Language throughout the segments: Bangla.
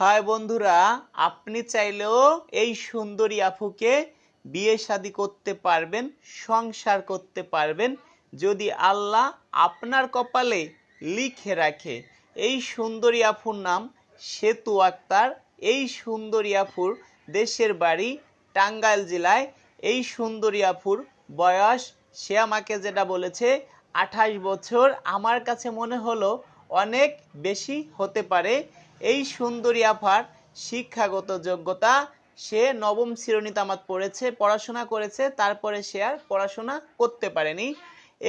হাই বন্ধুরা, আপনি চাইলেও এই সুন্দরী আফুকে বিয়ে শাদি করতে পারবেন, সংসার করতে পারবেন, যদি আল্লাহ আপনার কপালে লিখে রাখে। এই সুন্দরী আফুর নাম সেতু আক্তার। এই সুন্দরী আফুর দেশের বাড়ি টাঙ্গাইল জেলায়। এই সুন্দরী আফুর বয়স, সে আমাকে যেটা বলেছে, আঠাশ বছর। আমার কাছে মনে হলো অনেক বেশি হতে পারে। এই সুন্দরী আফার শিক্ষাগত যোগ্যতা, সে নবম শ্রেণি তামাত পড়েছে, পড়াশোনা করেছে, তারপরে সে আর পড়াশোনা করতে পারেনি।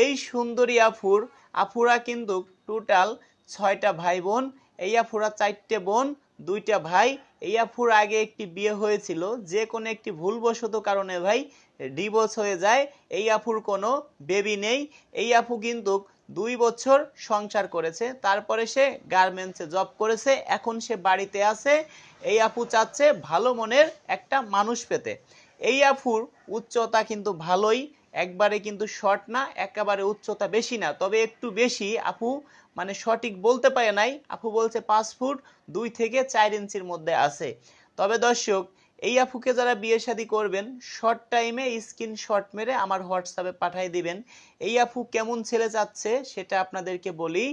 এই সুন্দরী আফুর, আফুরা কিন্তু টোটাল ছয়টা ভাই বোন এই আফুরা চারটে বোন, দুইটা ভাই। এই আফুর আগে একটি বিয়ে হয়েছিল, যে কোনো একটি ভুলবশত কারণে ভাই ডিভোর্স হয়ে যায়। এই আফুর কোনো বেবি নেই। এই আফু কিন্তু দুই বছর সংসার করেছে, তারপরে সে গার্মেন্টসে জব করেছে, এখন সে বাড়িতে আছে। এই আপু চাচ্ছে ভালো মনের একটা মানুষ পেতে। এই আফুর উচ্চতা কিন্তু ভালোই, একবারে কিন্তু শর্ট না, একেবারে উচ্চতা বেশি না। তবে একটু বেশি, আপু মানে সঠিক বলতে পারে নাই। আপু বলছে পাঁচ ফুট দুই থেকে চার ইঞ্চির মধ্যে আছে। তবে দর্শক এই আপুকে যারা বিয়ে শাদী করবেন শর্ট টাইমে স্ক্রিন শট মেরে আমার হোয়াটসঅ্যাপে পাঠিয়ে দিবেন। এই আপু কেমন ছেলে যাচ্ছে সেটা আপনাদেরকে বলি,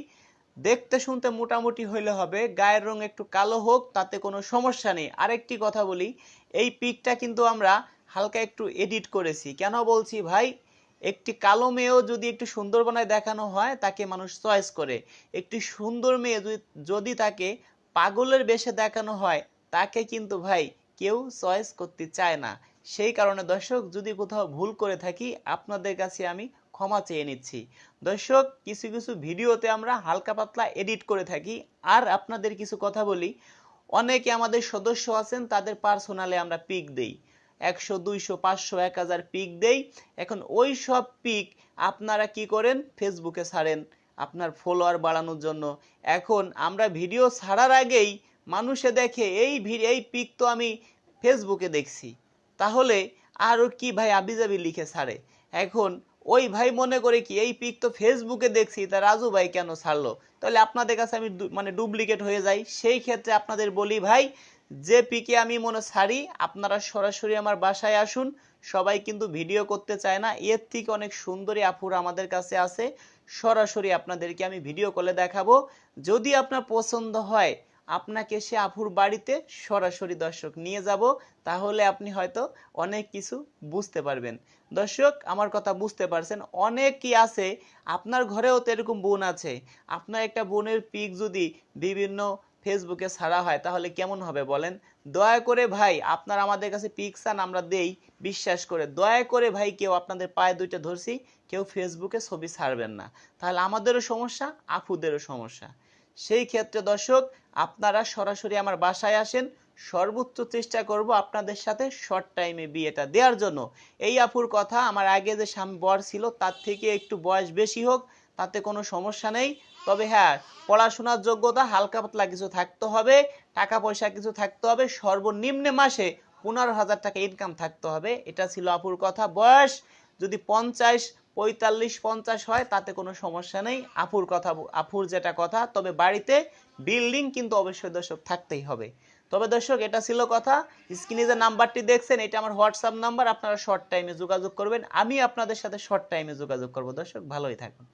দেখতে শুনতে মোটামুটি হইলে হবে, গায়ের রং একটু কালো হোক, তাতে কোনো সমস্যা নেই। আরেকটি কথা বলি, এই পিকটা কিন্তু আমরা হালকা একটু এডিট করেছি। কেন বলছি ভাই? একটি কালো মেয়েও যদি একটু সুন্দর বানায় দেখানো হয়, তাকে মানুষ চয়েস করে। একটি সুন্দর মেয়ে যদি তাকে পাগলের বেশে দেখানো হয়, তাকে কিন্তু ভাই কেউ চয়েস করতে চায় না। সেই কারণে দর্শক, যদি কোথাও ভুল করে থাকি, আপনাদের কাছে আমি ক্ষমা চেয়ে নিচ্ছি। দর্শক, কিছু কিছু ভিডিওতে আমরা হালকা পাতলা এডিট করে থাকি। আর আপনাদের কিছু কথা বলি। অনেকে আমাদের সদস্য আছেন, তাদের পার্সোনালে আমরা পিক দেই। একশো, দুইশো, পাঁচশো, এক হাজার পিক দেই। এখন ওই সব পিক আপনারা কি করেন? ফেসবুকে ছাড়েন। আপনার ফলোয়ার বাড়ানোর জন্য। এখন আমরা ভিডিও ছাড়ার আগেই মানুষে দেখে, এই ভি- এই পিক তো আমি ফেসবুকে দেখছি। তাহলে আরও কি ভাই আবিজাবি লিখে ছাড়ে? এখন ওই ভাই মনে করে কি, এই পিক তো ফেসবুকে দেখছি, তা রাজু ভাই কেন ছাড়লো? তাহলে আপনাদের কাছে আমি মানে ডুপ্লিকেট হয়ে যাই। সেই ক্ষেত্রে আপনাদের বলি ভাই, যে পিকে আমি মনে ছাড়ি, আপনারা সরাসরি আমার বাসায় আসুন। সবাই কিন্তু ভিডিও করতে চায় না। এর থেকে অনেক সুন্দরী আপুরা আমাদের কাছে আছে। সরাসরি আপনাদেরকে আমি ভিডিও কলে দেখাবো। যদি আপনার পছন্দ হয় আপনাকে সে আপুর বাড়িতে সরাসরি দর্শক নিয়ে যাব, তাহলে আপনি হয়তো অনেক কিছু বুঝতে পারবেন। দর্শক, আমার কথা বুঝতে পারছেন, অনেকই আছে, আপনার ঘরেও তো এরকম বোন আছে। আপনার একটা বোনের পিক যদি বিভিন্ন ফেসবুকে ছাড়া হয়, তাহলে কেমন হবে বলেন? দয়া করে ভাই, আপনার আমাদের কাছে পিক চান আমরা দেই, বিশ্বাস করে। দয়া করে ভাই, কেউ আপনাদের পায়ে দুইটা ধরছি, কেউ ফেসবুকে ছবি ছাড়বেন না। তাহলে আমাদেরও সমস্যা আপুদেরও সমস্যা। সেই ক্ষেত্রে দর্শক, আপনারা সরাসরি আমার বাসায় আসেন। সর্বোচ্চ চেষ্টা করব আপনাদের সাথে শর্ট টাইমে বিয়েটা দেওয়ার জন্য। এই আপুর কথা, আমার আগে যে স্বামী বর ছিল, তার থেকে একটু বয়স বেশি হোক, তাতে কোনো সমস্যা নেই। তবে হ্যাঁ পড়াশোনার যোগ্যতা, হালকা পাতলা কিছু থাকতে হবে, টাকা পয়সা কিছু থাকতে হবে, সর্বনিম্নে মাসে পনেরো হাজার টাকা ইনকাম থাকতে হবে। এটা ছিল আপুর কথা। বয়স যদি পঞ্চাশ পঁয়তাল্লিশ পঞ্চাশ হয়, তাতে কোনো সমস্যা নেই। আপুর কথা, আপুর যেটা কথা, তবে বাড়িতে বিল্ডিং কিন্তু অবশ্যই দর্শক থাকতেই হবে। তবে দর্শক, এটা ছিল কথা। স্ক্রিনে যে নাম্বারটি দেখছেন, এটা আমার হোয়াটসঅ্যাপ নাম্বার, আপনারা শর্ট টাইমে যোগাযোগ করবেন। আমি আপনাদের সাথে শর্ট টাইমে যোগাযোগ করব। দর্শক, ভালোই থাকুন।